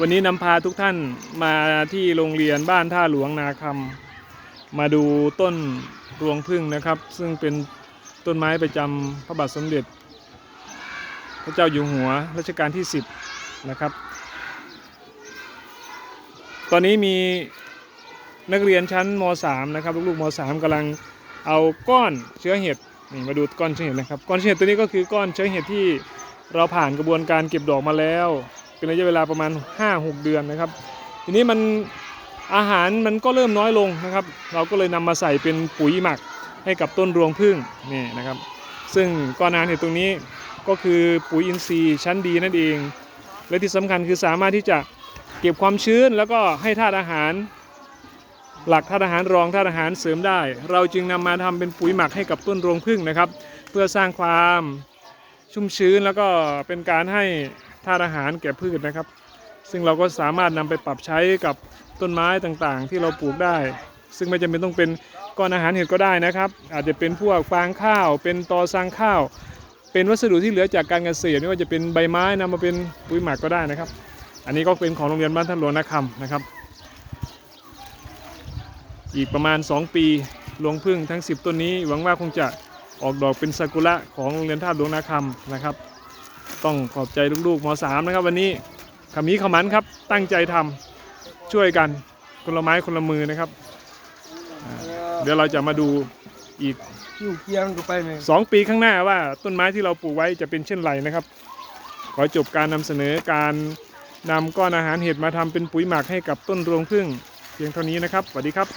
วันนี้นำพาทุกท่านมาที่โรงเรียนบ้านท่าหลวงนาคำมาดูต้นรวงพึ่งนะครับ ซึ่งเป็นต้นไม้ประจำพระบาทสมเด็จ พระเจ้าอยู่หัวรัชกาลที่ 10 นะครับ ตอนนี้มีนักเรียนชั้นม .3 นะครับลูกๆม .3 กำลังเอาก้อนเชื้อเห็ดนี่มาดูก้อนเชื้อเห็ดนะครับก้อนเชื้อเห็ดตัวนี้ก็คือก้อนเชื้อเห็ดที่เราผ่านกระบวนการเก็บดอกมาแล้ว เป็นระยะเวลาประมาณ 5-6 เดือนนะครับ ทีนี้มันอาหารมันก็เริ่มน้อยลงนะครับ เราก็เลยนำมาใส่เป็นปุ๋ยหมักให้กับต้นรวงพึ่งนี่นะครับ ซึ่งก้อนาหารเห็ดตรงนี้ก็คือปุ๋ยอินทรีย์ชั้นดีนั่นเอง และที่สำคัญคือสามารถที่จะเก็บความชื้นแล้วก็ให้ธาตุอาหาร หลักธาตุอาหารรองธาตุอาหารเสริมได้ เราจึงนำมาทำเป็นปุ๋ยหมักให้กับต้นรวงพึ่งนะครับ เพื่อสร้างความชุ่มชื้นแล้วก็เป็นการให้ ธาตุอาหารแก่พืชนะครับ ซึ่งเราก็สามารถนำไปปรับใช้กับต้นไม้ต่างๆ ที่เราปลูกได้ ซึ่งไม่จำเป็นต้องเป็นก้อนอาหารเห็ดก็ได้นะครับ อาจจะเป็นพวกฟางข้าว เป็นตอซางข้าว เป็นวัสดุที่เหลือจากการเกษตรไม่ว่าจะเป็นใบไม้นำมาเป็นปุ๋ยหมักก็ได้นะครับ อันนี้ก็เป็นของโรงเรียนบ้านท่านหลวงนาคำนะครับ อีกประมาณ 2 ปีหลวงพึ่งทั้ง 10 ต้นนี้หวังว่าคงจะออกดอกเป็นซากุระของโรงเรียนท่าหลวงนาคำนะครับ ต้องขอบใจลูกๆม .3 นะครับ วันนี้ขมีขมันครับ ตั้งใจทำช่วยกันคนละไม้คนละมือนะครับอ่าเดี๋ยวเราจะมาดูอีกอยู่เกียงก็ไปไหม2ปีข้างหน้าว่าต้นไม้ที่เราปลูกไว้จะเป็นเช่นไรนะครับ ขอจบการนำเสนอการนำก้อนอาหารเห็ดมาทำเป็นปุ๋ยหมักให้กับต้นรวงพึ่งเพียงเท่านี้นะครับสวัสดีครับ